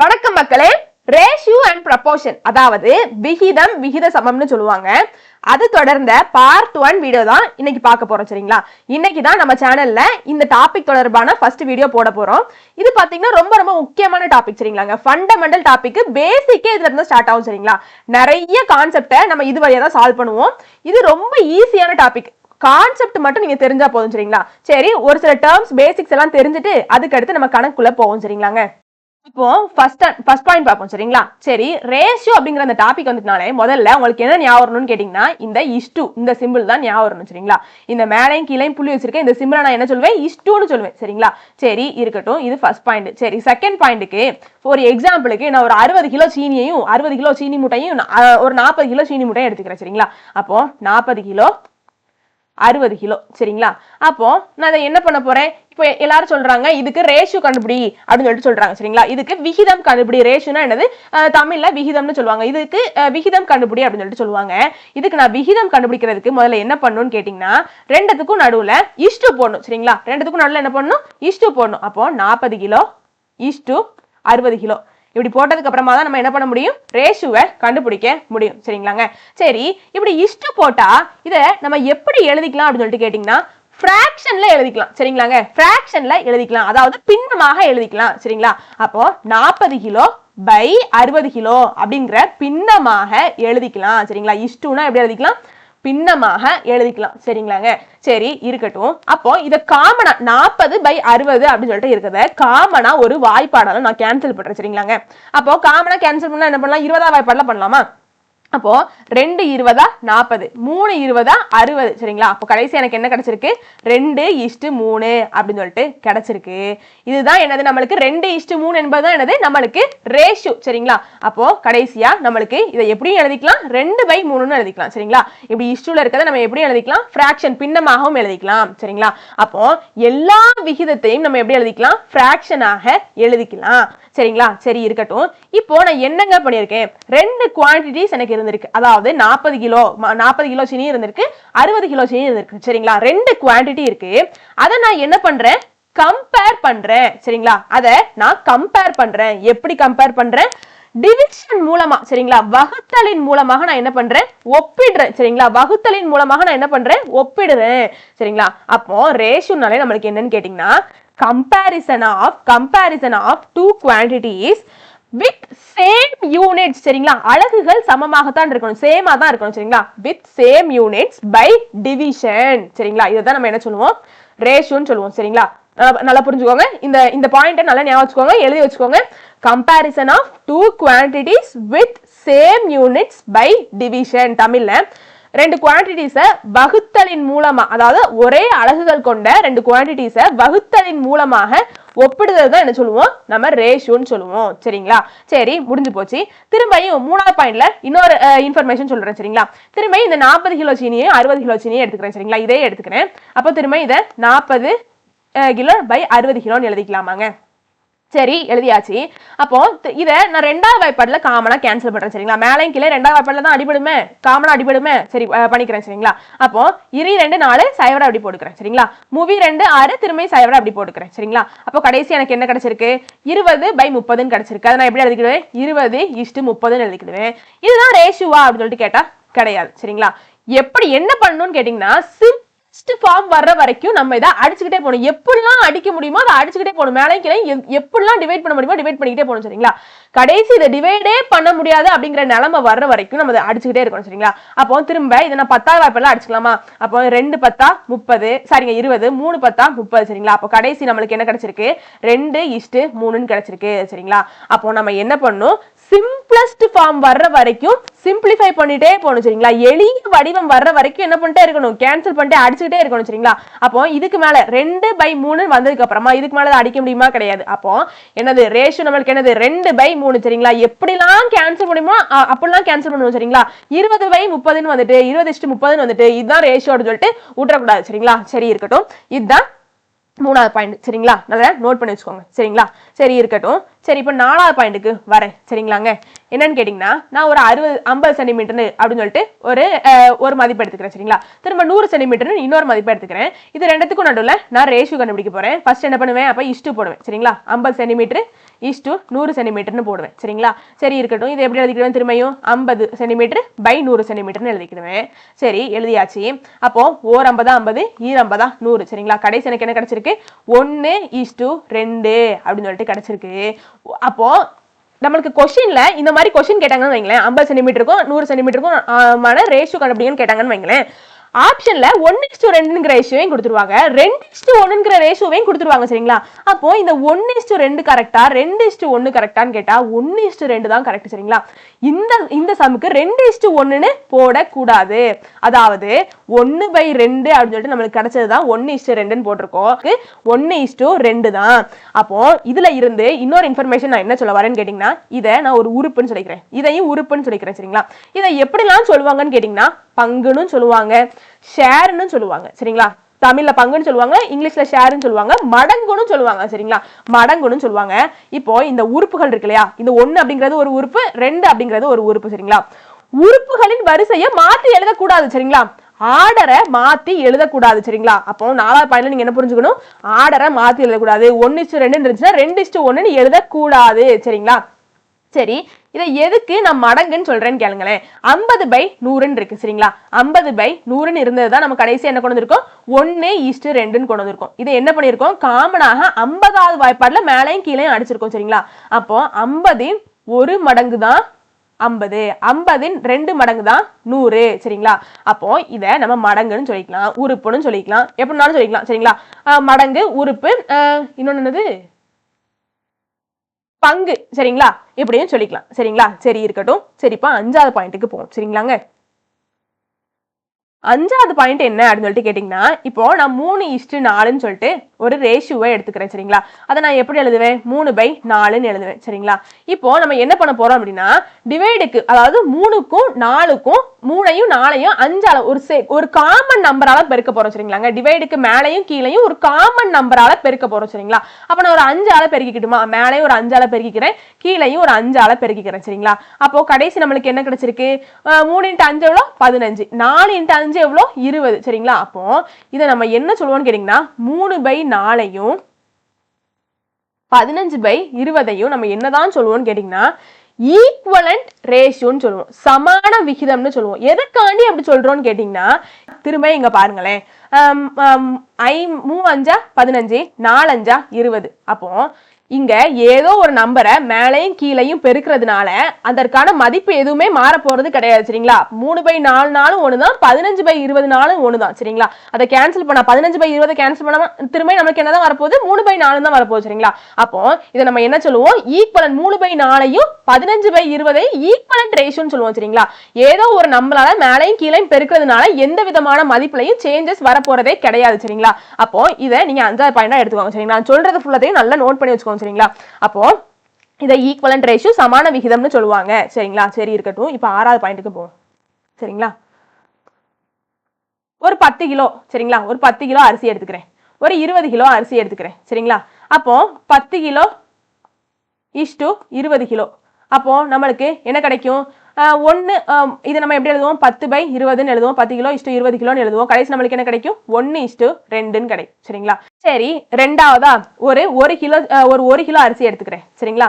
வணக்கம் மக்களே. Ratio and proportion அதாவது விகிதம் விகித சமம்னு சொல்லுவாங்க. அது தொடர்ந்த பார்ட் ஒன் வீடியோ தான் இன்னைக்கு பார்க்க போறோம் சரிங்களா? இன்னைக்கு தான் நம்ம சேனல்ல இந்த டாபிக் தொடர்பான ஃபர்ஸ்ட் வீடியோ போட போறோம். இது பாத்தீங்கன்னா ரொம்ப ரொம்ப முக்கியமான டாபிக் சரிங்களாங்க. ஃபண்டமெண்டல் டாபிக் பேசிக்கே இதுல இருந்து ஸ்டார்ட் ஆகும் சரிங்களா? நிறைய கான்செப்டை நம்ம இது வழியா தான் சால்வ் பண்ணுவோம். இது ரொம்ப ஈஸியான டாபிக் கான்செப்ட் மட்டும் நீங்க தெரிஞ்சா போதும் சரிங்களா? சரி ஒரு சில டேர்ம்ஸ் பேசிக்ஸ் எல்லாம் தெரிஞ்சுட்டு அதுக்கடுத்து நம்ம கணக்குள்ள போவோம் சரிங்களாங்க. இப்போ ஃபர்ஸ்ட் ஃபர்ஸ்ட் பாயிண்ட் பார்ப்போம் சரிங்களா? சரி ரேஷியோ அப்படிங்கிற அந்த டாபிக் வந்துட்டுனாலே முதல்ல உங்களுக்கு என்ன ஞாபகம் வரணும்னு கேட்டிங்கன்னா இந்த இஷ்டு இந்த சிம்பிள் தான் ஞாபகம் வரணும் சரிங்களா? இந்த மேலையும் கீழையும் புள்ளி வச்சிருக்கேன் இந்த சிம்பிளை நான் என்ன சொல்வேன்? இஷ்டுன்னு சொல்லுவேன் சரிங்களா? சரி இருக்கட்டும் இது ஃபர்ஸ்ட் பாயிண்ட் சரி செகண்ட் பாயிண்ட்டுக்கு ஒரு எக்ஸாம்பிளுக்கு நான் ஒரு அறுபது கிலோ சீனியையும் அறுபது கிலோ சீனி மூட்டையும் நான், ஒரு நாற்பது கிலோ சீனி மூட்டையும் எடுத்துக்கிறேன் சரிங்களா? அப்போ நாற்பது கிலோ அறுபது கிலோ சரிங்களா? அப்போ நான் அதை என்ன பண்ண போறேன்? இப்போ எல்லாரும் சொல்றாங்க இதுக்கு ரேஷியோ கண்டுபிடி அப்படின்னு சொல்லிட்டு சொல்றாங்க சரிங்களா? இதுக்கு விகிதம் கண்டுபிடி. ரேஷியோனா என்னது? தமிழ்ல விகிதம்னு சொல்லுவாங்க. இதுக்கு விகிதம் கண்டுபிடி அப்படின்னு சொல்லிட்டு சொல்லுவாங்க. இதுக்கு நான் விகிதம் கண்டுபிடிக்கிறதுக்கு முதல்ல என்ன பண்ணணும்னு கேட்டிங்கன்னா ரெண்டுத்துக்கும் நடுவுல இஷ்டு போடணும் சரிங்களா? ரெண்டுத்துக்கும் நடுவில் என்ன பண்ணணும்? இஷ்டு போடணும். அப்போ நாற்பது கிலோ இஷ்டு அறுபது கிலோ. இப்படி போட்டதுக்கு அப்புறமா தான் நம்ம என்ன பண்ண முடியும்? ரேஷுவை கண்டுபிடிக்க முடியும். சரிங்களாங்க? சரி இப்படி இஷ்டு போட்டா இதை நம்ம எப்படி எழுதிக்கலாம் அப்படின்னு சொல்லிட்டு கேட்டிங்கன்னா ஃப்ராக்ஷன்ல எழுதிக்கலாம். சரிங்களாங்க? ஃப்ராக்ஷன்ல எழுதிக்கலாம். அதாவது பின்னமாக எழுதிக்கலாம். சரிங்களா? அப்போ நாற்பது கிலோ பை அறுபது கிலோ அப்படிங்கிற பின்னமாக எழுதிக்கலாம். சரிங்களா? இஷ்டுனா எப்படி எழுதிக்கலாம்? பின்னமாக எழுதிக்கலாம். சரிங்களாங்க? சரி இருக்கட்டும். அப்போ இதை காமனா நாற்பது பை அறுபது அப்படின்னு சொல்லிட்டு இருக்கிறத காமனா ஒரு வாய்ப்பாடால நான் கேன்சல் பண்றேன். சரிங்களாங்க? அப்போ காமனா கேன்சல் பண்ணா என்ன பண்ணலாம்? இருபதாம் வாய்ப்பாடுல பண்ணலாமா? அப்போ ரெண்டு இருபதா நாற்பது மூணு இருபதா அறுபது. சரிங்களா? அப்போ கடைசி எனக்கு என்ன கிடைச்சிருக்கு? ரெண்டு இஷ்டு மூணு அப்படின்னு சொல்லிட்டு கிடைச்சிருக்கு. இதுதான் என்னது நம்மளுக்கு? ரெண்டு இஷ்டு மூணு என்பதுதான் என்னது? நம்மளுக்கு ரேஷியோ சரிங்களா? அப்போ கடைசியா நம்மளுக்கு இதை எப்படியும் எழுதிக்கலாம்? ரெண்டு பை மூணுன்னு எழுதிக்கலாம். சரிங்களா? இப்படி இஷ்டுல இருக்கிறத நம்ம எப்படி எழுதிக்கலாம்? ஃபிராக்ஷன் பின்னமாகவும் எழுதிக்கலாம். சரிங்களா? அப்போ எல்லா விகிதத்தையும் நம்ம எப்படி எழுதிக்கலாம்? ஃபிராக்ஷனாக எழுதிக்கலாம். சரிங்களா? சரி இருக்கட்டும். இப்போ நான் என்னங்க பண்ணியிருக்கேன்? ரெண்டு குவான்டிட்டிஸ் எனக்கு இருந்திருக்கு. அதாவது நாற்பது கிலோ நாற்பது கிலோ சீனி இருந்திருக்கு அறுபது கிலோ சீனி இருந்திருக்கு. சரிங்களா? ரெண்டு குவான்டிட்டி இருக்கு. அதை நான் என்ன பண்றேன்? கம்பேர் பண்றேன். சரிங்களா? அதை நான் கம்பேர் பண்றேன். எப்படி கம்பேர் பண்றேன்? டிவிஷன் மூலமா சரிங்களா? வகுத்தலின் மூலமாக நான் என்ன பண்றேன்? ஒப்பிடுறேன் சரிங்களா? வகுத்தலின் மூலமாக நான் என்ன பண்றேன்? ஒப்பிடுறேன் சரிங்களா? அப்போ ரேஷியோனாலே நம்மளுக்கு என்னன்னு கேட்டிங்கன்னா comparison of comparison of two quantities with same units சரிங்களா? அழகுகள் சமமாகத்தான் இருக்கணும் சேமா தான் இருக்கணும் சரிங்களா? With same units by division சரிங்களா? இதை தான் நம்ம என்ன சொல்லுவோம்? ரேஷியோன்னு சொல்லுவோம் சரிங்களா? நல்லா- புரிஞ்சுக்கோங்க. இந்த இந்த பாயிண்ட்டை நல்லா ஞாபகம் வச்சுக்கோங்க. எழுதி வச்சுக்கோங்க. Comparison of two quantities with same units by division தமிழில் ரெண்டு குவான்டிட்டிஸை வகுத்தலின் மூலமாக அதாவது ஒரே அலகுகள் கொண்ட ரெண்டு குவான்டிட்டிஸை வகுத்தலின் மூலமாக ஒப்பிடுதல் தான் என்ன சொல்லுவோம்? நம்ம ரேஷியோன்னு சொல்லுவோம். சரிங்களா? சரி முடிஞ்சு போச்சு. திரும்பியும் மூணாவது பாயிண்ட்ல இன்னொரு இன்ஃபர்மேஷன் சொல்றேன். சரிங்களா? திரும்ப இந்த நாற்பது கிலோ சீனியும் அறுபது கிலோ சீனியும் எடுத்துக்கிறேன். சரிங்களா? இதே எடுத்துக்கிறேன். அப்போ திரும்ப இதை நாற்பது கிலோ பை அறுபது கிலோன்னு எழுதிக்கலாமாங்க. சரி எழுதியாச்சு. அப்போ இதை நான் ரெண்டாவது வாய்ப்பாடுல காமனா கேன்சல் பண்றேன் சரிங்களா? மேலையும் கீழே ரெண்டாவது வாய்ப்பாடுல தான் அடிபடுமே? காமனா அடிபடுமே? சரி பண்ணிக்கிறேன் சரிங்களா? அப்போ இரு ரெண்டு நாலு சைவரை அப்படி போட்டுக்கிறேன் சரிங்களா? மூவி ரெண்டு ஆறு திரும்பி சைவரை அப்படி போட்டுக்கிறேன் சரிங்களா? அப்போ கடைசி எனக்கு என்ன கிடைச்சிருக்கு? இருபது பை முப்பதுன்னு கிடைச்சிருக்கு. அதை நான் எப்படி எழுதிக்கிடுவேன்? இருபது இஷ்டு முப்பதுன்னு எழுதிக்கிடுவேன். இதுதான் ரேஷுவா அப்படின்னு சொல்லிட்டு கேட்டா கிடையாது சரிங்களா? எப்படி என்ன பண்ணணும்னு கேட்டீங்கன்னா சிம் ஃபர்ஸ்ட் ஃபார்ம் வர்ற வரைக்கும் நம்ம இதை அடிச்சுக்கிட்டே போகணும். எப்படிலாம் அடிக்க முடியுமோ அதை அடிச்சுக்கிட்டே போகணும். மேலே கீழே எப்படிலாம் டிவைட் பண்ண முடியுமோ டிவைட் பண்ணிக்கிட்டே போகணும் சரிங்களா? கடைசி இதை டிவைடே பண்ண முடியாது அப்படிங்கிற நிலைமை வர்ற வரைக்கும் நம்ம அடிச்சுக்கிட்டே இருக்கணும் சரிங்களா? அப்போ திரும்ப இதை நான் பத்தாவது வாய்ப்பெல்லாம் அடிச்சுக்கலாமா? அப்போ ரெண்டு பத்தா முப்பது சரிங்க இருபது மூணு பத்தா முப்பது சரிங்களா? அப்போ கடைசி நம்மளுக்கு என்ன கிடைச்சிருக்கு? ரெண்டு இஷ்டு மூணுன்னு கிடைச்சிருக்கு சரிங்களா? அப்போ நம்ம என்ன பண்ணும்? சிம்பிளஸ்ட் ஃபார்ம் வர்ற வரைக்கும் சிம்பிளிஃபை பண்ணிட்டே போகணும் சரிங்களா? எளிய வடிவம் வர்ற வரைக்கும் என்ன பண்ணிட்டே இருக்கணும்? கேன்சல் பண்ணிட்டு அடிச்சுக்கிட்டே இருக்கணும் சரிங்களா? அப்போ இதுக்கு மேல ரெண்டு பை மூணு வந்ததுக்கு அப்புறமா இதுக்கு மேல அடிக்க முடியுமா? கிடையாது. அப்போ என்னது ரேஷியோ நம்மளுக்கு என்னது? ரெண்டு பை மூணு சரிங்களா? எப்படிலாம் கேன்சல் முடியுமோ அப்படிலாம் கேன்சல் பண்ணுவோம் சரிங்களா? இருபது பை முப்பதுன்னு வந்துட்டு இருபது இஷ்டு முப்பதுன்னு வந்துட்டு இதுதான் ரேஷியோன்னு சொல்லிட்டு விட்டுறக்கூடாது சரிங்களா? சரி இருக்கட்டும். இதுதான் மூணாவது பாயிண்ட் சரிங்களா? நல்லா நோட் பண்ணி வச்சுக்கோங்க. சரிங்களா? சரி இருக்கட்டும். சரி இப்போ நாலாவது பாயிண்ட்டுக்கு வரேன் சரிங்களாங்க? என்னன்னு கேட்டிங்கன்னா நான் ஒரு அறுபது ஐம்பது சென்டிமீட்டர்னு அப்படின்னு சொல்லிட்டு ஒரு ஒரு மதிப்பு எடுத்துக்கிறேன் சரிங்களா? திரும்ப நூறு சென்டிமீட்டர்னு இன்னொரு மதிப்பு எடுத்துக்கிறேன். இது ரெண்டுத்துக்கும் நடுவில் நான் ரேஷியோ கண்டுபிடிக்க போகிறேன் ஃபர்ஸ்ட் என்ன பண்ணுவேன்? அப்போ இஷ்டு போடுவேன் சரிங்களா? ஐம்பது சென்டிமீட்டர் இஷ்டு நூறு சென்டிமீட்டர்னு போடுவேன் சரிங்களா? சரி இருக்கட்டும். இது எப்படி எழுதிக்கிடுவேன் திரும்பியும்? ஐம்பது சென்டிமீட்டர் பை நூறு சென்டிமீட்டர்னு எழுதிக்கிடுவேன். சரி எழுதியாச்சு. அப்போ ஓர் ஐம்பதா ஐம்பது ஈர் ஐம்பதா நூறு சரிங்களா? கடைசி எனக்கு என்ன கிடச்சிருக்கு? ஒன்று இஷ்டு ரெண்டு அப்படின்னு சொல்லிட்டு கிடச்சிருக்கு. அப்போது நம்மளுக்கு கொஸ்டின்ல இந்த மாதிரி கொஷின் கேட்டாங்கன்னு வைங்களேன். ஐம்பது சென்டிமீட்டருக்கும் நூறு சென்டிமீட்டருக்கும் மான ரேஷியோ கண்டுபிடிங்கன்னு கேட்டாங்கன்னு வைங்களேன். ஆப்ஷன்ல ஒன் இஸ்டு ரெண்டுங்கிற ரேஷியோவையும் கொடுத்துருவாங்க. ரெண்டு இஸ்டு ஒன்னுங்கிற ரேஷியோவையும் கொடுத்துருவாங்க சரிங்களா? அப்போ இந்த ஒன்னு இஸ்டு ரெண்டு கரெக்டா ரெண்டு இஸ்டு ஒன்னு கரெக்டான்னு கேட்டா ஒன்னு இஸ்டு ரெண்டு தான் கரெக்ட் சரிங்களா? இந்த இந்த சமுக்கு ரெண்டு இஸ்டு ஒன்னுன்னு போடக்கூடாது. அதாவது ஒன்னு பை ரெண்டு அப்படின்னு சொல்லிட்டு நம்மளுக்கு கிடைச்சது தான் ஒன்னு இஸ்டு ரெண்டுன்னு போட்டிருக்கோம். ஒன்னு இஸ்டு ரெண்டு தான். அப்போ இதுல இருந்து இன்னொரு இன்ஃபர்மேஷன் நான் என்ன சொல்ல வரேன்னு கேட்டீங்கன்னா இதை நான் ஒரு உறுப்புன்னு சொல்லிக்கிறேன். இதையும் உறுப்புன்னு சொல்லிக்கிறேன் சரிங்களா? இதை எப்படிலாம் சொல்லுவாங்கன்னு கேட்டீங்கன்னா பங்குன்னு சொல்லுவாங்க ஷேர்னு சொல்லுவாங்க. சரிங்களா? தமிழ்ல பங்குன்னு சொல்லுவாங்க இங்கிலீஷ்ல ஷேர்னு சொல்லுவாங்க மடங்குன்னு சொல்லுவாங்க. சரிங்களா? மடங்குன்னு சொல்லுவாங்க. இப்போ இந்த உறுப்புகள் இருக்கு இல்லையா? இந்த ஒன்னு அப்படிங்கிறது ஒரு உறுப்பு ரெண்டு அப்படிங்கிறது ஒரு உறுப்பு. சரிங்களா? உறுப்புகளின் வரிசையை மாத்தி எழுதக்கூடாது. சரிங்களா? ஆர்டரை மாத்தி எழுதக்கூடாது. சரிங்களா? அப்போ நாலாவது பாயிண்ட்ல நீங்க என்ன புரிஞ்சுக்கணும்? ஆர்டரை மாத்தி எழுதக்கூடாது. ஒன்னு இஸ்டு ரெண்டு இருந்துச்சுன்னா ரெண்டு இஸ்டு ஒண்ணுன்னு எழுதக்கூடாது. சரிங்களா? சரி இதை எதுக்கு நான் மடங்குன்னு சொல்கிறேன்னு கேளுங்களேன். ஐம்பது பை நூறுன்னு இருக்குது சரிங்களா? ஐம்பது பை நூறுன்னு இருந்தது தான் நம்ம கடைசி என்ன கொண்டு வந்திருக்கோம்? ஒன்று ஈஸ்ட்டு ரெண்டுன்னு கொண்டு வந்திருக்கோம். இதை என்ன பண்ணியிருக்கோம்? காமனாக ஐம்பதாவது வாய்ப்பாடில் மேலேயும் கீழையும் அடிச்சிருக்கோம் சரிங்களா? அப்போ ஐம்பதின் ஒரு மடங்கு தான் ஐம்பது. ஐம்பதின் ரெண்டு மடங்கு தான் நூறு சரிங்களா? அப்போ இதை நம்ம மடங்குன்னு சொல்லிக்கலாம் உறுப்புன்னு சொல்லிக்கலாம். எப்படினாலும் சொல்லிக்கலாம் சரிங்களா? மடங்கு உறுப்பு இன்னொன்று என்னது? பங்கு சரிங்களா? இப்படியும் சொல்லிக்கலாம். சரிங்களா? சரி இருக்கட்டும். சரிப்பா அஞ்சாவது பாயிண்ட்டுக்கு போவோம். சரிங்களாங்க? அஞ்சாவது பாயிண்ட் என்ன அப்படின்னு சொல்லிட்டு கேட்டிங்கன்னா இப்போ நான் மூணு இஷ்டு நாலுன்னு சொல்லிட்டு ஒரு ரேஷியோவை எடுத்துக்கிறேன் சரிங்களா? அதை நான் எப்படி எழுதுவேன்? மூணு பை நாலுன்னு எழுதுவேன் சரிங்களா? இப்போ நம்ம என்ன பண்ண போறோம் அப்படின்னா டிவைடுக்கு அதாவது மூணுக்கும் நாலுக்கும் மூணையும் நாலையும் அஞ்சால ஒரு சே ஒரு காமன் நம்பரால பெருக்க போறோம் சரிங்களாங்க. டிவைடுக்கு மேலையும் கீழையும் ஒரு காமன் நம்பரால பெருக்க போறோம் சரிங்களா? அப்ப நான் ஒரு அஞ்சால பெருக்கிக்கிட்டுமா? மேலையும் ஒரு அஞ்சால பெருக்கிக்கிறேன் கீழையும் ஒரு அஞ்சால பெருக்கிக்கிறேன் சரிங்களா? அப்போ கடைசி நம்மளுக்கு என்ன கிடைச்சிருக்கு? மூணு இன்ட்டு அஞ்சு எவ்வளோ? பதினஞ்சு. நாலு இன்ட்டு அஞ்சு எவ்வளோ? இருபது. சரிங்களா? அப்போ இதை நம்ம என்ன சொல்லுவோம்னு கேட்டிங்கன்னா மூணு பை நாலையும் பதினஞ்சு பை இருபதையும் நம்ம என்னதான் சொல்லுவோம்னு கேட்டிங்கன்னா ஈக்குவலண்ட் ரேஷியோன்னு சொல்லுவோம். சமான விகிதம்னு சொல்லுவோம். எதுக்காண்டி அப்படி சொல்றோம்னு கேட்டிங்கன்னா திரும்ப இங்க பாருங்களேன். ஐ மூ அஞ்சா பதினஞ்சு நாலஞ்சா இருபது. அப்போ இங்க ஏதோ ஒரு நம்பரை மேலையும் கீழையும் பெருக்கிறதுனால அதற்கான மதிப்பு எதுவுமே மாற போறது கிடையாது சரிங்களா? மூணு பை நாலு நாளும் ஒண்ணுதான் பதினஞ்சு பை இருபது நாளும் ஒண்ணுதான் சரிங்களா? அதை கேன்சல் பண்ணா பதினஞ்சு பை இருபது கேன்சல் பண்ணாம திரும்ப நமக்கு என்னதான் வரப்போகுது? மூணு பை நாலு தான் வரப்போகுது சரிங்களா? அப்போ இதை நம்ம என்ன சொல்லுவோம்? ஈக்குவலன் மூணு பை நாளையும் பதினஞ்சு பை இருபதை ஈக்குவலன்ட் ரேஷியோன்னு சொல்லுவோம் சரிங்களா? ஏதோ ஒரு நம்மளால மேலையும் கீழையும் பெருக்கிறதுனால எந்த விதமான மதிப்புலையும் சேஞ்சஸ் வரப்போறதே கிடையாது சரிங்களா? அப்போ இதை நீங்க அஞ்சாவது பாயிண்டா எடுத்துக்கோங்க சரிங்களா? நான் சொல்றது ஃபுல்லத்தையும் நல்லா நோட் பண்ணி வச்சுக்கோங்க. சரிங்களா? அப்போ இதை ஈக்குவலன்ட் ரேஷியோ சமான விகிதம்னு சொல்லுவாங்க. சரிங்களா? சரி இருக்கட்டும். இப்போ ஆறாவது பாயிண்ட்டுக்கு போவோம். சரிங்களா? ஒரு பத்து கிலோ சரிங்களா? ஒரு பத்து கிலோ அரிசி எடுத்துக்கிறேன். ஒரு இருபது கிலோ அரிசி எடுத்துக்கிறேன். சரிங்களா? அப்போ பத்து கிலோ இஷ்டு இருபது கிலோ. அப்போ நம்மளுக்கு என்ன கிடைக்கும்? ஒன்று இதை நம்ம எப்படி எழுதுவோம்? பத்து பை இருபதுன்னு எழுதுவோம். பத்து கிலோ இஷ்டு இருபது கிலோன்னு எழுதுவோம். கடைசி நம்மளுக்கு என்ன கிடைக்கும்? ஒன்று இஷ்டு ரெண்டுன்னு கிடைக்கும். சரிங்களா? சரி ரெண்டாவதா? ஒரு ஒரு கிலோ ஒரு ஒரு கிலோ அரிசி எடுத்துக்கிறேன். சரிங்களா?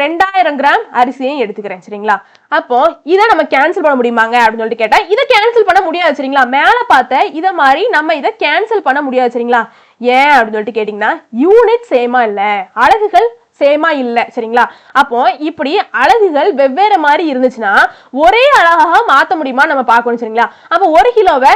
ரெண்டாயிரம் கிராம் அரிசியும் எடுத்துக்கிறேன். சரிங்களா? அப்போ இதை நம்ம கேன்சல் பண்ண முடியுமாங்க? அப்படின்னு சொல்லிட்டு கேட்டா இதை கேன்சல் பண்ண முடியாது. சரிங்களா? மேல பார்த்த இதை மாதிரி நம்ம இதை கேன்சல் பண்ண முடியாது. சரிங்களா? ஏன்? அப்படின்னு சொல்லிட்டு கேட்டிங்கன்னா யூனிட் சேமா இல்ல. அலகுகள் சேமா இல்ல சரிங்களா? அப்போ இப்படி அலகுகள் வெவ்வேறு மாதிரி இருந்துச்சுன்னா ஒரே அழகாக மாத்த முடியுமா நம்ம பார்க்கணும் சரிங்களா? அப்போ ஒரு கிலோவை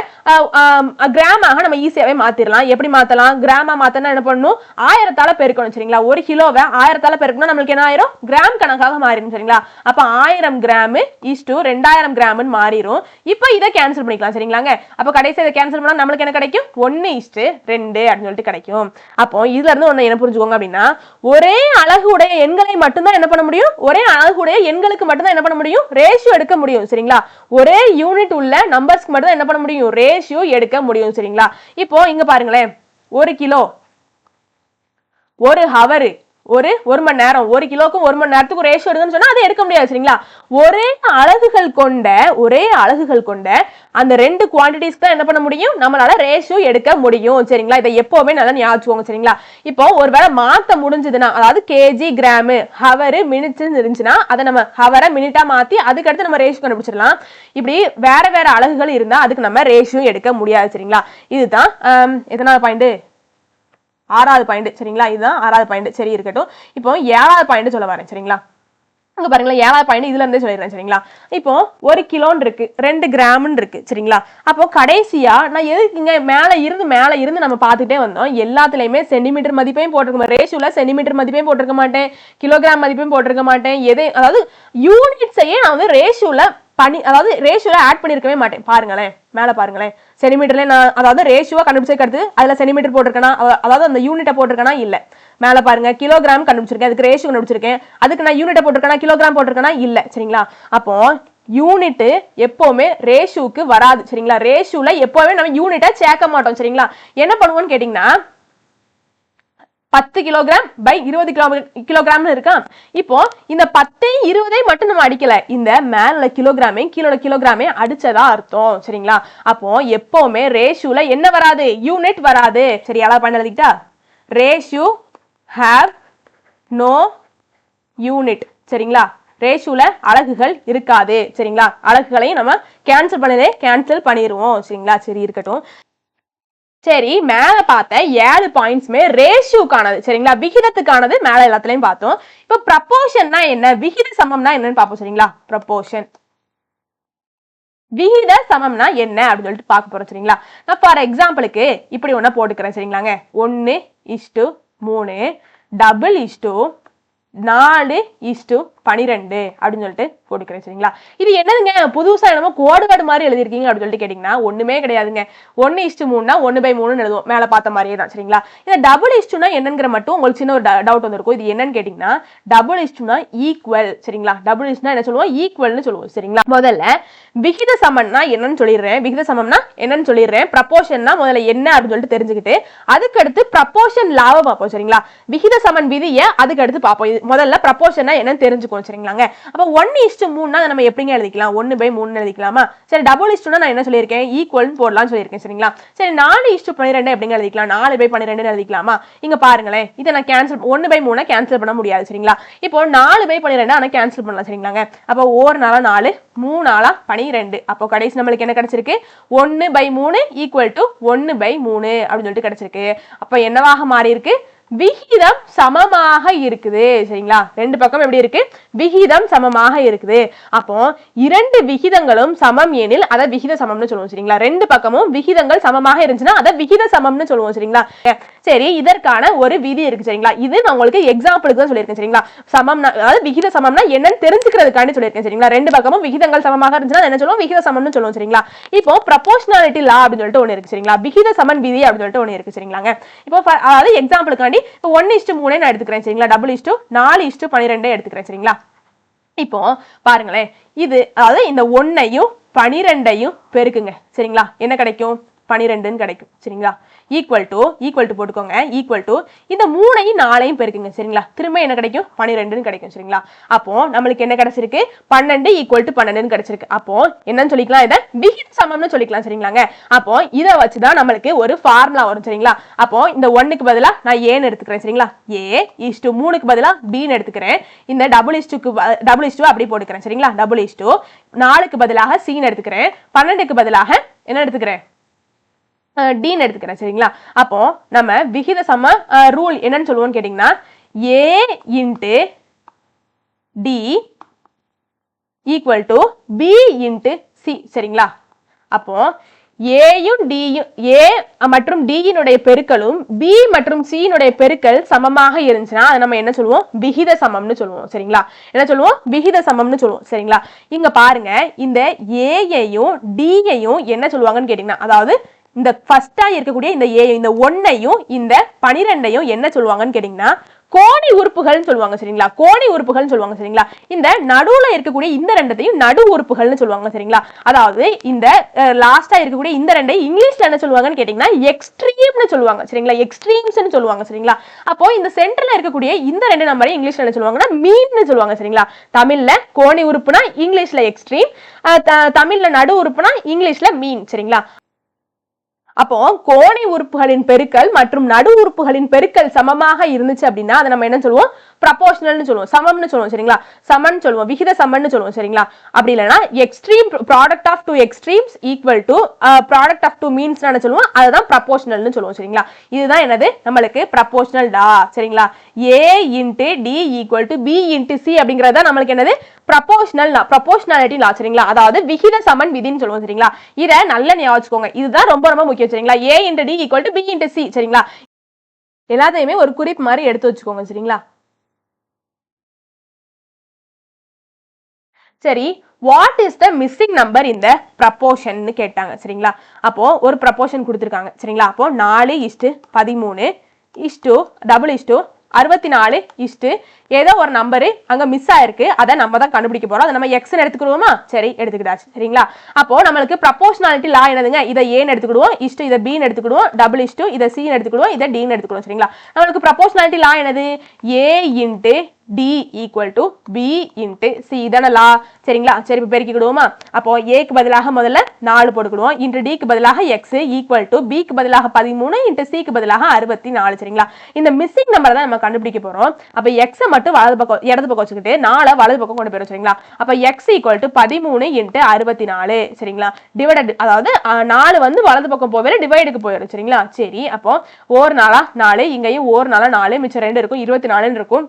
கிராமாக நம்ம ஈஸியாவே மாத்திரலாம். எப்படி மாத்தலாம்? கிராமா மாற்றினா என்ன பண்ணணும்? ஆயிரத்தால பெருக்கணும் சரிங்களா? ஒரு கிலோவை ஆயிரத்தால பெருக்கணும் நம்மளுக்கு என்ன ஆயிரும்? கிராம் கணக்காக மாறிடும் சரிங்களா? அப்போ ஆயிரம் கிராம் இஸ்டு ரெண்டாயிரம் கிராம்னு மாறிடும் இப்போ இதை கேன்சல் பண்ணிக்கலாம் சரிங்களாங்க? அப்போ கடைசி இதை கேன்சல் பண்ணா நம்மளுக்கு என்ன கிடைக்கும்? ஒன்னு இஸ்டு ரெண்டு அப்படின்னு சொல்லிட்டு கிடைக்கும். அப்போ இதுல இருந்து ஒண்ணு என்ன புரிஞ்சுக்கோங்க அப்படின்னா ஒரே அழகுடைய எண்களை மட்டும்தான் என்ன பண்ண முடியும்? ஒரே அழகுடைய எண்களுக்கு மட்டும்தான் என்ன பண்ண முடியும்? ரேஷியோ எடுக்க முடியும் சரிங்களா? ஒரே யூனிட் உள்ள நம்பர்ஸ்க்கு மட்டும் என்ன பண்ண முடியும்? ரேஷியோ எடுக்க முடியும் சரிங்களா? இப்போ இங்க பாருங்களேன். ஒரு கிலோ ஒரு ஹவரு ஒரு ஒரு மணி நேரம் ஒரு கிலோக்கும் ஒரு மணி நேரத்துக்கு ரேஷியோ எடுங்கன்னு சொன்னா அதை எடுக்க முடியாது சரிங்களா? ஒரே அலகுகள் கொண்ட ஒரே அலகுகள் கொண்ட அந்த ரெண்டு குவான்டிட்டிஸ் தான் என்ன பண்ண முடியும்? நம்மளால ரேஷியோ எடுக்க முடியும் சரிங்களா? இதை எப்பவுமே நல்லா ஞாபகம் சரிங்களா? இப்போ ஒருவேளை மாத்த முடிஞ்சதுன்னா அதாவது கேஜி கிராமு ஹவரு மினிட்ஸ் இருந்துச்சுன்னா அதை நம்ம ஹவரை மினிட்டா மாத்தி அதுக்கடுத்து நம்ம ரேஷியோ கண்டுபிடிச்சிடலாம். இப்படி வேற வேற அலகுகள் இருந்தா அதுக்கு நம்ம ரேஷியோ எடுக்க முடியாது சரிங்களா? இதுதான் ஆம், பாயிண்ட் ஆறாவது பாயிண்ட் சரிங்களா? இதுதான் ஆறாவது பாயிண்ட் சரி இருக்கட்டும். இப்போ ஏழாவது பாயிண்ட் சொல்ல வரேன் சரிங்களா? அங்கே பாருங்களேன் ஏழாவது பாயிண்ட் இதுல இருந்தே சொல்லிடுறேன் சரிங்களா? இப்போ ஒரு கிலோன்னு இருக்கு ரெண்டு கிராம்னு இருக்கு சரிங்களா? அப்போ கடைசியா நான் எதுக்கு இங்க மேலே இருந்து மேலே இருந்து நம்ம பார்த்துட்டே வந்தோம்? எல்லாத்துலயுமே சென்டிமீட்டர் மதிப்பையும் போட்டிருக்க ரேஷியோல சென்டிமீட்டர் மதிப்பையும் போட்டிருக்க மாட்டேன். கிலோகிராம் மதிப்பையும் போட்டிருக்க மாட்டேன். எதை அதாவது யூனிட்ஸையே நான் வந்து ரேஷியோல பண்ணி அதாவது ரேஷியோல ஆட் பண்ணிருக்கவே மாட்டேன். பாருங்களேன் மேலே பாருங்களேன். சென்டிமீட்டர்லேயே நான் அதாவது ரேஷியோவாக கண்டுபிடிச்சதுக்கு அதுல சென்டிமீட்டர் போட்டிருக்கேனா? அதாவது அந்த யூனிட்டை போட்டிருக்கேனா? இல்லை. மேலே பாருங்க கிலோகிராம் கண்டுபிடிச்சிருக்கேன். அதுக்கு ரேஷியோ கண்டுபிடிச்சிருக்கேன். அதுக்கு நான் யூனிட்டை போட்டிருக்கேனா? கிலோகிராம் போட்டிருக்கேனா? இல்லை. சரிங்களா? அப்போ யூனிட்டு எப்போவுமே ரேஷியோவுக்கு வராது. சரிங்களா? ரேஷியோவில் எப்போவுமே நம்ம யூனிட்டை சேர்க்க மாட்டோம். சரிங்களா? என்ன பண்ணுவோம்னு கேட்டிங்கன்னா பத்து கிலோகிராம் பை இருபது கிலோ கிலோகிராம்னு இருக்கா இப்போ இந்த பத்தையும் இருபதையும் மட்டும் நம்ம அடிக்கல. இந்த மேல கிலோகிராமே கீழோட கிலோகிராமே அடிச்சதா அர்த்தம். சரிங்களா? அப்போ எப்பவுமே ரேஷியோல என்ன வராது? யூனிட் வராது. சரி யாராவது பண்ண எழுதிக்கிட்டா? ரேஷியோ ஹேவ் நோ யூனிட் சரிங்களா? ரேஷியோல அலகுகள் இருக்காது. சரிங்களா? அலகுகளையும் நம்ம கேன்சல் பண்ணதே கேன்சல் பண்ணிடுவோம் சரிங்களா? சரி இருக்கட்டும். சரி மேல பார்த்த ஏழு பாயிண்ட்ஸுமே ரேஷியோக்கானது சரிங்களா? விகிதத்துக்கானது மேல எல்லாத்துலயும் பார்த்தோம். இப்போ ப்ரப்போர்ஷன்னா என்ன? விகித சமம்னா என்னன்னு பார்ப்போம் சரிங்களா? ப்ரப்போர்ஷன் விகித சமம்னா என்ன அப்படின்னு சொல்லிட்டு பார்க்க போறோம் சரிங்களா? நான் ஃபார் எக்ஸாம்பிளுக்கு இப்படி ஒன்றா போட்டுக்கிறேன் சரிங்களாங்க. ஒன்னு இஷ்டு மூணு டபுள் இஷ்டு நாலு இஷ்டு பனிரெண்டு அப்படின்னு சொல்லிட்டு போட்டுக்கிறேன் சரிங்களா? இது என்னதுங்க? புதுசா என்னமோ கோடு கார்டு மாதிரி எழுதிருக்கீங்க அப்படின்னு சொல்லிட்டு கேட்டீங்கன்னா ஒண்ணுமே கிடையாதுங்க. ஒன்னு இஷ்டு மூணுனா ஒன்னு பை மூணுன்னு எழுதுவோம். மேல பார்த்த மாதிரியே தான் சரிங்களா? இந்த டபுள் இஷ்டுனா என்னங்கிற மட்டும் உங்களுக்கு சின்ன ஒரு டவுட் வந்திருக்கும். இது என்னன்னு கேட்டீங்கன்னா டபுள் இஷ்டுனா ஈக்குவல் சரிங்களா? டபுள் இஷ்டுனா என்ன சொல்லுவோம்? ஈக்குவல்னு சொல்லுவோம் சரிங்களா? முதல்ல விகித சமம்னா என்னன்னு சொல்லிடுறேன். விகித சமம்னா என்னன்னு சொல்லிடுறேன். ப்ரப்போர்ஷன்னா முதல்ல என்ன அப்படின்னு சொல்லிட்டு தெரிஞ்சுக்கிட்டு அதுக்கடுத்து ப்ரப்போர்ஷன் லாவை பார்ப்போம் சரிங்களா? விகித சமன் விதியை அதுக்கடுத்து பார்ப்போம். இது முதல்ல ப்ரப்போர்ஷனா என்னன்னு தெரிஞ்சுக்கோம் சரிங்களாங்க? அப்போ ஒன் இஸ்டு மூணுனா நம்ம எப்படிங்க எழுதிக்கலாம்? ஒன்னு பை மூணு எழுதிக்கலாமா? சரி டபுள் இஸ்டுனா நான் என்ன சொல்லியிருக்கேன்? ஈக்குவல்னு போடலாம்னு சொல்லியிருக்கேன் சரிங்களா? சரி நாலு இஸ்டு பன்னிரெண்டு எப்படிங்க எழுதிக்கலாம்? நாலு பை பன்னிரெண்டு எழுதிக்கலாமா? இங்க பாருங்களேன் இதை நான் கேன்சல் ஒன்னு பை மூணை கேன்சல் பண்ண முடியாது சரிங்களா? இப்போ நாலு பை பன்னிரெண்டு ஆனா கேன்சல் பண்ணலாம் சரிங்களாங்க? அப்போ ஒரு நாளா நாலு மூணு நாளா பனிரெண்டு அப்போ கடைசி நம்மளுக்கு என்ன கிடைச்சிருக்கு? ஒன்னு பை மூணு ஈக்குவல் டு ஒன்னு பை மூணு அப்படின்னு சொல்லிட்டு கிடைச்சிருக்கு. அப்போ என்னவாக மாறி இருக்கு விகிதம் சமமாக இருக்குது. சரிங்களா? ரெண்டு பக்கம் எப்படி இருக்கு? விகிதம் சமமாக இருக்குது. அப்போ இரண்டு விகிதங்களும் சமம் எனில் அதை விகித சமம்னு சொல்லுவோம். சரிங்களா? ரெண்டு பக்கமும் விகிதங்கள் சமமாக இருந்துச்சுன்னா அதை விகித சமம்னு சொல்லுவோம். சரிங்களா? சரி இதற்கான ஒரு விதி இருக்கு சரிங்களா? இது நான் உங்களுக்கு எக்ஸாம்பிளுக்கு தான் சொல்லியிருக்கேன் சரிங்களா? சமம்னா அதாவது விகித சமம்னா என்னன்னு தெரிஞ்சுக்கிறதுக்காண்டி சொல்லியிருக்கேன் சரிங்களா? ரெண்டு பக்கமும் விகிதங்கள் சமமாக இருந்துச்சுன்னா என்ன சொல்லுவோம்? விகித சமம்னு சொல்லுவோம் சரிங்களா? இப்போ ப்ரப்போர்ஷனாலிட்டி லா அப்படின்னு சொல்லிட்டு ஒன்று இருக்கு சரிங்களா? விகித சமன் விதி அப்படின்னு சொல்லிட்டு ஒன்று இருக்கு சரிங்களாங்க. இப்போ அதாவது எக்ஸாம்பிளுக்காண்டி இப்போ ஒன் இஸ்டு மூணே நான் எடுத்துக்கிறேன் சரிங்களா? டபுள் இஸ்டு நாலு இஸ்டு பன்னிரெண்டே எடுத்துக்கிறேன் சரிங்களா? இப்போ பாருங்களேன் இது அதாவது இந்த ஒன்னையும் பனிரெண்டையும் பெருக்குங்க சரிங்களா? என்ன கிடைக்கும்? பனிரெண்டுன்னு கிடைக்கும் சரிங்களா? ஈக்குவல் டு ஈக்குவல் டு போட்டுக்கோங்க ஈக்குவல் டு இந்த மூணையும் நாலையும் பெருக்குங்க சரிங்களா? திரும்ப என்ன கிடைக்கும்? பன்னிரெண்டுன்னு கிடைக்கும் சரிங்களா? அப்போ நம்மளுக்கு என்ன கிடைச்சிருக்கு? பன்னெண்டு ஈக்குவல் டு பன்னெண்டுன்னு கிடைச்சிருக்கு. அப்போ என்னன்னு சொல்லிக்கலாம்? இதை விகித சமம்னு சொல்லிக்கலாம் சரிங்களாங்க? அப்போ இதை வச்சுதான் நம்மளுக்கு ஒரு ஃபார்முலா வரும் சரிங்களா? அப்போ இந்த ஒன்னுக்கு பதிலாக நான் ஏன்னு எடுத்துக்கிறேன் சரிங்களா? ஏ இஸ்டு மூணுக்கு பதிலாக பின்னு எடுத்துக்கிறேன். இந்த டபுள் இஸ்டுக்கு டபுள் இஸ்டு அப்படி போட்டுக்கிறேன் சரிங்களா? டபுள் இஸ்டு நாலுக்கு பதிலாக சீன் எடுத்துக்கிறேன். பன்னெண்டுக்கு பதிலாக என்ன எடுத்துக்கிறேன்? டீன் எடுத்துக்கிறேன் சரிங்களா? அப்போ நம்ம விகித சம ரூல் என்னன்னு சொல்லுவோம்னு கேட்டிங்கன்னா A into D equal to B into C சரிங்களா? அப்போ ஏயும் டியும் ஏ மற்றும் டியினுடைய பெருக்களும் பி மற்றும் சியினுடைய பெருக்கள் சமமாக இருந்துச்சுன்னா அதை நம்ம என்ன சொல்லுவோம்? விகித சமம்னு சொல்லுவோம் சரிங்களா? என்ன சொல்லுவோம்? விகித சமம்னு சொல்லுவோம் சரிங்களா? இங்க பாருங்க இந்த ஏயையும் டியையும் என்ன சொல்லுவாங்கன்னு கேட்டீங்கன்னா அதாவது இந்த ஃபர்ஸ்டா இருக்கக்கூடிய இந்த ஏ இந்த ஒன்னையும் இந்த பனிரெண்டையும் என்ன சொல்லுவாங்கன்னு கேட்டீங்கன்னா கோணி உறுப்புகள்னு சொல்லுவாங்க சரிங்களா? கோணி உறுப்புகள்னு சொல்லுவாங்க சரிங்களா? இந்த நடுவுல இருக்கக்கூடிய இந்த ரெண்டத்தையும் நடு உறுப்புகள்னு சொல்லுவாங்க சரிங்களா? அதாவது இந்த லாஸ்டா இருக்கக்கூடிய இந்த ரெண்டை இங்கிலீஷ்ல என்ன சொல்லுவாங்கன்னு கேட்டீங்கன்னா எக்ஸ்ட்ரீம்னு சொல்லுவாங்க சரிங்களா? எக்ஸ்ட்ரீம்ஸ்னு சொல்லுவாங்க சரிங்களா? அப்போ இந்த சென்டர்ல இருக்கக்கூடிய இந்த ரெண்டு நம்பரை இங்கிலீஷ்ல என்ன சொல்லுவாங்கன்னா மீன்னு சொல்லுவாங்க சரிங்களா? தமிழ்ல கோணி உறுப்புனா இங்கிலீஷ்ல எக்ஸ்ட்ரீம் தமிழ்ல நடு உறுப்புனா இங்கிலீஷ்ல மீன் சரிங்களா? அப்போ கோணி உறுப்புகளின் பெருக்கல் மற்றும் நடு உறுப்புகளின் பெருக்கல் சமமாக இருந்துச்சு அப்படின்னா அதை நம்ம என்ன சொல்லுவோம்? ப்ரப்போர்ஷனல்னு சொல்லுவோம். சமம்னு சொல்லுவோம் சரிங்களா? சமன் சொல்லுவோம் விகித சமன்னு சொல்லுவோம் சரிங்களா? அப்படி இல்லைன்னா extreme product of two extremes equal to product of two means என்ன சொல்லுவோம். அதுதான் ப்ரப்போர்ஷனல்னு சொல்லுவோம் சரிங்களா? இதுதான் என்னது? நம்மளுக்கு ப்ரப்போர்ஷனல் டா சரிங்களா? A into D equal to B into C அப்படிங்கிறது தான் நம்மளுக்கு என்னது? ப்ரப்போர்ஷனல் ப்ரப்போர்ஷனாலிட்டி லா சரிங்களா? அதாவது விகித சமன் விதின்னு சொல்லுவோம் சரிங்களா? இதை நல்ல ஞாபகம் வச்சுக்கோங்க. இதுதான் ரொம்ப ரொம்ப முக்கியம் சரிங்களா? A into D equal to B into C சரிங்களா? எல்லாத்தையுமே ஒரு குறிப்பு மாதிரி எடுத்து வச்சுக்கோங்க சரிங்களா? சரி what is the missing number இந்த ப்ரப்போர்ஷன்னு கேட்டாங்க சரிங்களா? அப்போ ஒரு ப்ரப்போர்ஷன் கொடுத்துருக்காங்க சரிங்களா? அப்போ நாலு இஷ்டு பதிமூணு இஷ்டு டபுள் இஷ்டு அறுபத்தி நாலு இஷ்டு ஏதோ ஒரு நம்பரு அங்கே மிஸ் ஆயிருக்கு அதை நம்ம தான் கண்டுபிடிக்க போறோம். அதை நம்ம எக்ஸ்னு எடுத்துக்கிடுவோமா? சரி எடுத்துக்கிட்டாச்சு சரிங்களா? அப்போ நம்மளுக்கு ப்ரப்போஷனாலிட்டி லா என்னதுங்க? இதை ஏன்னு எடுத்துக்கிடுவோம் இஷ்டு இதை பின்னு எடுத்துக்கிடுவோம் டபுள் இஷ்டு இதை சின்னு எடுத்துக்கிடுவோம் இதை டின்னு எடுத்துக்கிடுவோம் சரிங்களா? நம்மளுக்கு ப்ரப்போஷனாலிட்டி லா என்னது? A into D equal to B into C இதெனலா சரிங்களா? சரி இப்போ பெருக்கிக்கிடுவோமா? அப்போ ஏக்கு பதிலாக முதல்ல நாலு போட்டுக்கிடுவோம். இன்ட்டு டிக்கு பதிலாக எக்ஸ் ஈக்குவல் டு பிக்கு பதிலாக பதிமூணு இன்ட்டு சிக்கு பதிலாக அறுபத்தி நாலு சரிங்களா? இந்த மிஸ்ஸிங் நம்பர் தான் நம்ம கண்டுபிடிக்க போறோம். அப்போ எக்ஸை மட்டும் வலது பக்கம் இடது பக்கம் வச்சுக்கிட்டு நாலை வலது பக்கம் கொண்டு போயிடும் சரிங்களா? அப்போ எக்ஸ் ஈக்குவல் டு பதிமூணு இன்ட்டு அறுபத்தி நாலு சரிங்களா? டிவைடட் அதாவது நாலு வந்து வலது பக்கம் போவேல டிவைடுக்கு போயிடும் சரிங்களா? சரி அப்போ ஓர் நாளா நாலு இங்கேயும் ஓர் நாளா நாலு மிச்சம் ரெண்டு இருக்கும் இருபத்தி நாலுன்னு இருக்கும்.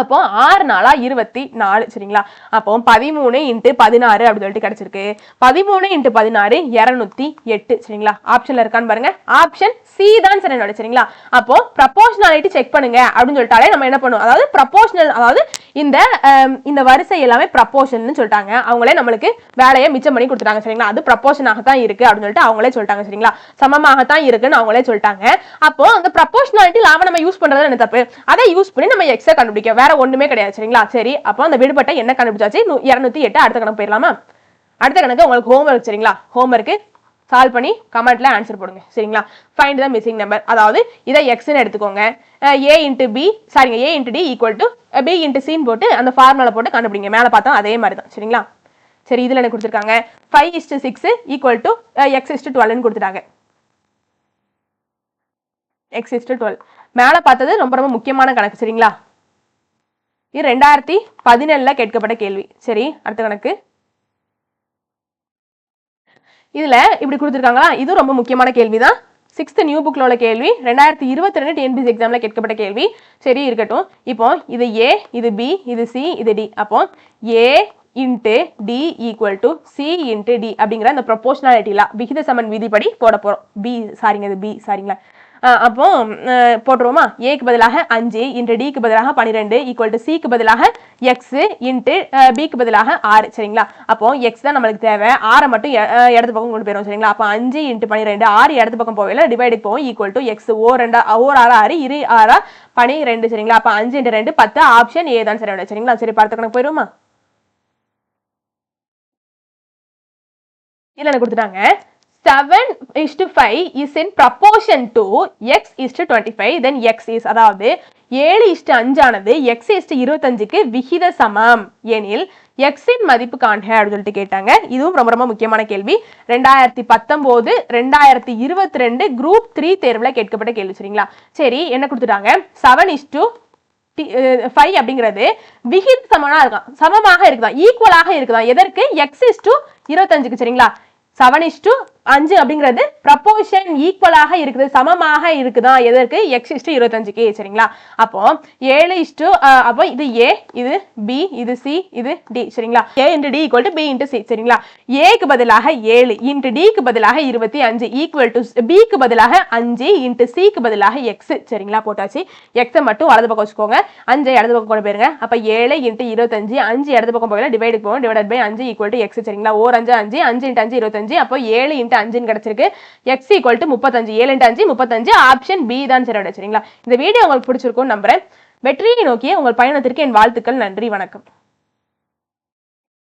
அப்போ ஆறு நாளா இருபத்தி நாலு சரிங்களா? அப்போ பதிமூணு இன்ட்டு பதினாறு அப்படின்னு சொல்லிட்டு கிடைச்சிருக்கு. பதிமூணு இன்ட்டு பதினாறு இரநூத்தி எட்டு சரிங்களா? ஆப்ஷன்ல இருக்கான்னு பாருங்க. ஆப்ஷன் சி தான் சரி என்னோட சரிங்களா? அப்போ ப்ரப்போர்ஷனாலிட்டி செக் பண்ணுங்க அப்படின்னு சொல்லிட்டாலே நம்ம என்ன பண்ணுவோம்? அதாவது ப்ரப்போர்ஷனல் அதாவது இந்த இந்த வரிசை எல்லாமே ப்ரப்போர்ஷன் சொல்லிட்டாங்க. அவங்களே நம்மளுக்கு வேலையை மிச்சம் பண்ணி கொடுத்துட்டாங்க சரிங்களா? அது ப்ரப்போர்ஷனாக தான் இருக்கு அப்படின்னு சொல்லிட்டு அவங்களே சொல்லிட்டாங்க சரிங்களா? சமமாகத்தான் இருக்குன்னு அவங்களே சொல்லிட்டாங்க. அப்போ அந்த ப்ரப்போர்ஷனாலிட்டி லாபம் நம்ம யூஸ் பண்றது என்ன தப்பு? அதை யூஸ் பண்ணி நம்ம எக்ஸை கண்டுபிடிக்க. வேற ஒண்ணுமே கிடையாது சரிங்களா? சரி அப்போ அந்த விடுபட்ட என்ன கண்டுபிடிச்சாச்சு? இரநூத்தி இருநூத்தி எட்டு அடுத்த கணக்கு போயிடலாமா? அடுத்த கணக்கு உங்களுக்கு ஹோம்ஒர்க் சரிங்களா? ஹோம்ஒர்க்கு சால்வ் பண்ணி கமெண்ட்ல ஆன்சர் போடுங்க சரிங்களா? ஃபைண்ட் த மிஸ்ஸிங் நம்பர் அதாவது இதை எக்ஸ்னு எடுத்துக்கோங்க. ஏ இன்ட்டு பி சாரிங்க A into D equal to B into சின்னு போட்டு அந்த ஃபார்முலா போட்டு கண்டுபிடிங்க. மேலே பார்த்தா அதே மாதிரி தான் சரிங்களா? சரி இதில் என்ன கொடுத்துருக்காங்க. Five is to six equal to X is to டுவெல்னு கொடுத்துட்டாங்க. எக்ஸ் இஸ்ட்டு டுவெல் மேலே பார்த்தது ரொம்ப ரொம்ப முக்கியமான கணக்கு சரிங்களா? இது ரெண்டாயிரத்தி பதினேழுல கேட்கப்பட்ட கேள்வி. சரி அடுத்த கணக்கு. இதுல இப்படி கொடுத்துருக்காங்களா? இது ரொம்ப முக்கியமான கேள்வி தான் சிக்ஸ்த் நியூ புக்கில் உள்ள கேள்வி ரெண்டாயிரத்தி இருபத்தி ரெண்டு டிஎன்பிசி எக்ஸாம்ல கேட்கப்பட்ட கேள்வி. சரி இருக்கட்டும். இப்போ இது ஏ இது பி இது சி இது டி அப்போ A into D equal to C into D அப்படிங்கிற அந்த ப்ரொபோஷனாலிட்டியில் விகித சமன் விதிப்படி போட போகிறோம் பி சாரிங்க இது பி சாரிங்களா அப்போ போட்டுருவோமா? ஏக்கு பதிலாக அஞ்சு இன்ட்டு டிக்கு பதிலாக பன்னிரெண்டு ஈக்குவல் டு சிக்கு பதிலாக எக்ஸ் இன்ட்டு பிக்கு பதிலாக ஆறு சரிங்களா? அப்போ எக்ஸ் தான் நம்மளுக்கு தேவை. ஆறை மட்டும் எ- இடது பக்கம் கொண்டு போயிடும் சரிங்களா? அப்போ அஞ்சு இன்ட்டு பன்னிரெண்டு ஆறு இடது பக்கம் போகல டிவைடு போகும் ஈக்குவல் டு எக்ஸ் ஓ ரெண்டா ஓர் ஆறு ஆறு இரு ஆறா பனிரெண்டு சரிங்களா? அப்போ அஞ்சு இன்ட்டு ரெண்டு பத்து ஆப்ஷன் ஏ தான் சரி சரிங்களா? சரி பார்த்து கணக்கு போயிடுவோமா இல்லை கொடுத்துட்டாங்க. Seven is to five is in proportion to X is to twenty five then X is அதாவது ஏழு இஸ்டு அஞ்சானது எக்ஸ் இஸ்டு இருபத்தஞ்சுக்கு விகித சமம். எனில் எக்ஸின் மதிப்பு காண்க அப்படின்னு சொல்லிட்டு கேட்டாங்க. இதுவும் ரொம்ப ரொம்ப முக்கியமான கேள்வி. ரெண்டாயிரத்தி பத்தொம்போது ரெண்டாயிரத்தி இருபத்தி ரெண்டு குரூப் த்ரீ தேர்வில் கேட்கப்பட்ட கேள்வி சரிங்களா? சரி என்ன கொடுத்துட்டாங்க? செவன் இஸ் டு ஃபைவ் அப்படிங்கிறது விகித சமனா இருக்கான். சமமாக இருக்குதான் ஈக்குவலாக இருக்குதான். எதற்கு? எக்ஸ் இஸ் டு இருபத்தஞ்சுக்கு சரிங்களா? செவன் இஸ் டு அஞ்சு அப்படிங்கிறது ப்ரப்போஷன் ஈக்குவலாக இருக்குது சமமாக இருக்குதான் எதற்கு எக்ஸ் இஸ்டு இருபத்தஞ்சுக்கு சரிங்களா? அப்போ ஏழு இஷ்டு அப்போ இது ஏ இது பி இது சி இது டி சரிங்களா? A into D equal to B into C சரிங்களா? ஏக்கு பதிலாக ஏழு இன்ட்டு டிக்கு பதிலாக இருபத்தி அஞ்சு ஈக்குவல் டு பிக்கு பதிலாக அஞ்சு இன்ட்டு சிக்கு பதிலாக எக்ஸ் சரிங்களா? போட்டாச்சு. எக்ஸை மட்டும் வலது பக்கம் வச்சுக்கோங்க. அஞ்சு இடது பக்கம் கொண்டு போயிருங்க. அப்போ ஏழு இன்ட்டு இருபத்தஞ்சு அஞ்சு இடது பக்கம் போகல டிவைடு போகும் டிவைட் பை அஞ்சு ஈக்குவல் டு எக்ஸ் சரிங்களா? ஓர் அஞ்சு அஞ்சு அஞ்சு இன்ட்டு அஞ்சு இருபத்தஞ்சு. அப்போ ஏழு இன்ட்டு இன்ட்டு அஞ்சுன்னு கிடைச்சிருக்கு. எக்ஸ் ஈக்குவல் டு முப்பத்தஞ்சு ஏழு இன்ட்டு அஞ்சு முப்பத்தஞ்சு ஆப்ஷன் பி தான் சரி சரிங்களா இந்த வீடியோ உங்களுக்கு பிடிச்சிருக்கும் நம்புறேன். வெற்றியை நோக்கிய உங்கள் பயணத்திற்கு என் வாழ்த்துக்கள் நன்றி வணக்கம்.